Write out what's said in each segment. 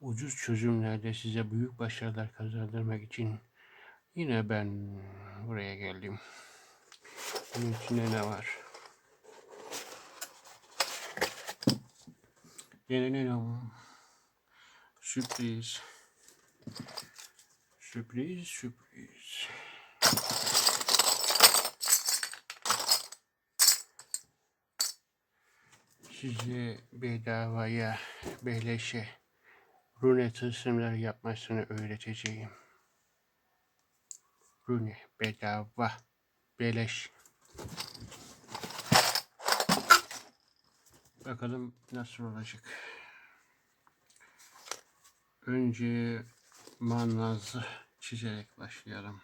ucuz çözümlerle size büyük başarılar kazandırmak için yine ben buraya geldim. Bunun içinde ne var? Denenenam. Sürpriz. Sürpriz, sürpriz. Size bedavaya, beleşe rune tılsımlar yapmasını öğreteceğim. Rune bedava, beleş. Bakalım nasıl olacak. Önce manazı çizerek başlayalım.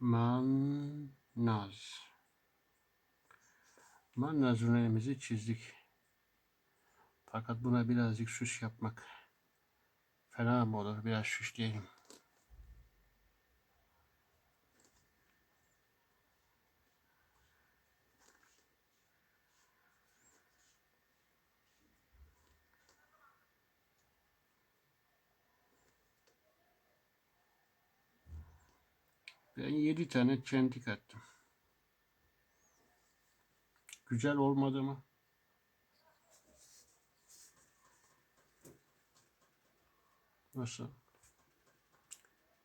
Mannaz. Mannaz ürünümüzü çizdik. Fakat buna birazcık süs yapmak fena mı olur? Biraz süsleyelim. Ben yedi tane çentik attım. Güzel olmadı mı? Nasıl?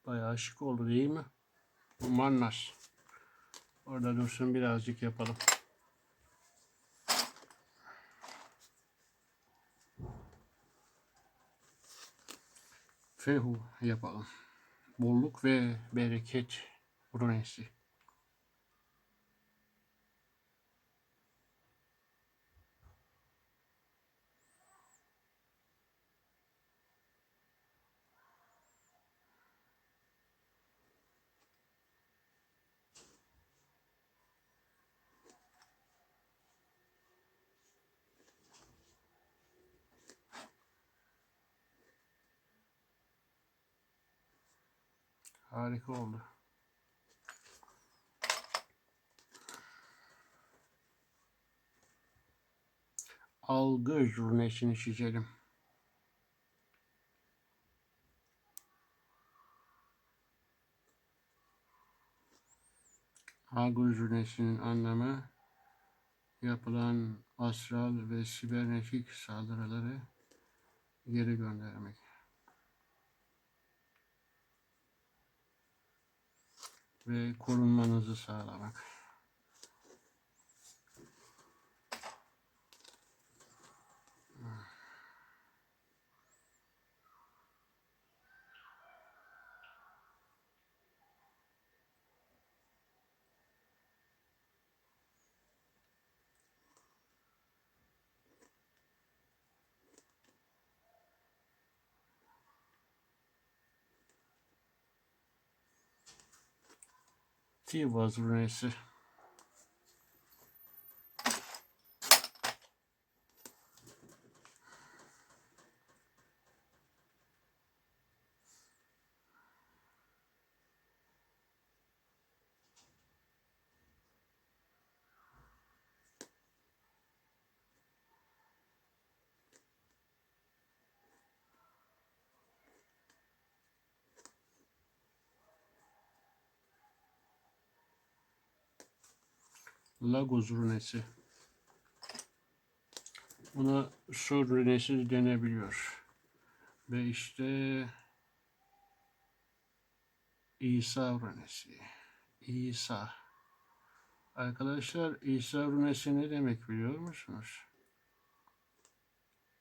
Bayağı şık oldu değil mi? Bu mannas. Orada dursun birazcık yapalım. Fehu yapalım. Bolluk ve bereket runesi. Harika oldu. Algı runesini çizelim. Algı runesinin anlamı yapılan astral ve sibernetik saldırıları geri göndermek. ve korunmanızı sağlamak. 是俄罗斯。Lagos runesi. Buna sur runesi denebiliyor. Ve işte İsa runesi. İsa. Arkadaşlar İsa runesi ne demek biliyor musunuz?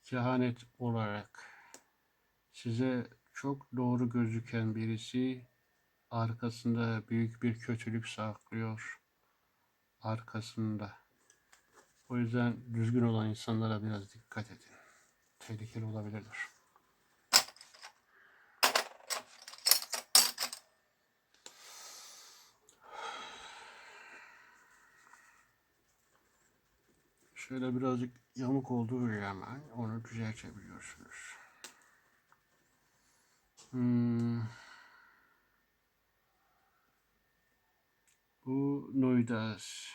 Kehanet olarak size çok doğru gözüken birisi arkasında büyük bir kötülük saklıyor arkasında. O yüzden düzgün olan insanlara biraz dikkat edin. Tehlikeli olabilirler. Şöyle birazcık yamuk olduğu hemen onu düzeltebiliyorsunuz. Hmm. Bu Noidas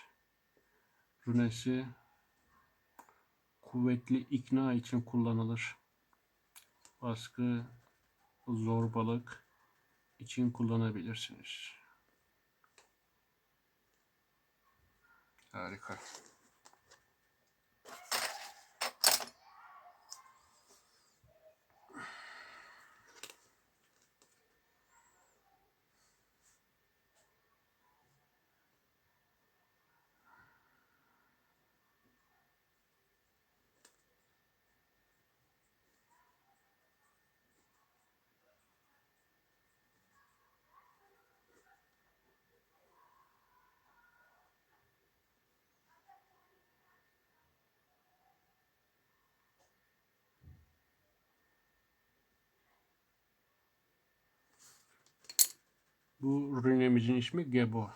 runesi kuvvetli ikna için kullanılır. Baskı, zorbalık için kullanabilirsiniz. Harika. Bu runemizin ismi Gebo.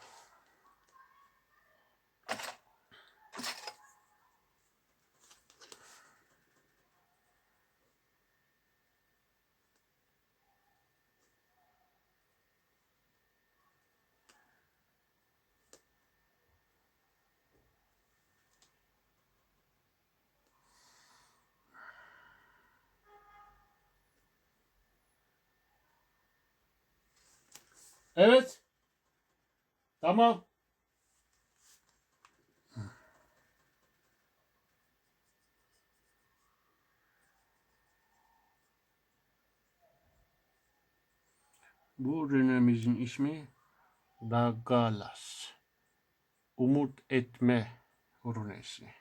Evet. Tamam. Bu runemizin ismi Dagalas. Umut etme runesi.